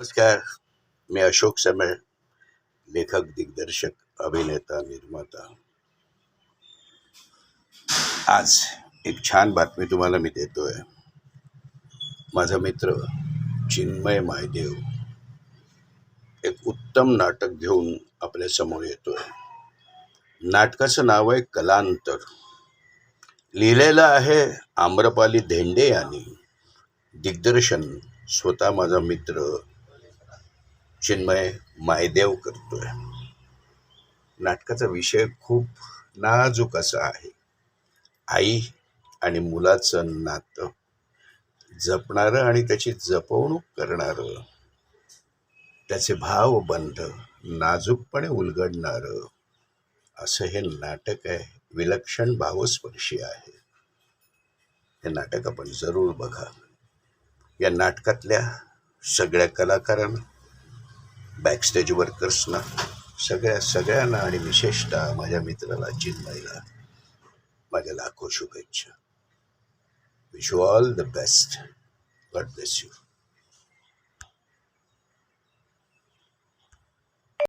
नमस्कार. मी अशोक समेळ लेखक दिग्दर्शक अभिनेता निर्माता. आज एक छान बातमी तुम्हाला मी देतोय. माझा मित्र चिन्मय मायदेव एक उत्तम नाटक घेऊन आपल्यासमोर येतोय. नाटकाचं नाव आहे कलांतर. लिहिलेलं आहे आम्रपाली धेंडे यांनी. दिग्दर्शन स्वतः माझा मित्र चिन्मय मायदेव करतोय. नाटकाचा विषय खूप नाजूक असा आहे. आई आणि मुलाचं नातं जपणारं आणि त्याची जपवणूक करणारं त्याचे भावबंध नाजूकपणे उलगडणारं असं हे नाटक आहे. विलक्षण भावस्पर्शी आहे. हे नाटक आपण जरूर बघा. या नाटकातल्या सगळ्या कलाकारांना बॅकस्टेज वर्कर्सना सगळ्या सगळ्यांना आणि विशेषतः माझ्या मित्राला चिन्मयला माझ्या लाखो शुभेच्छा. Wish you all the best God bless you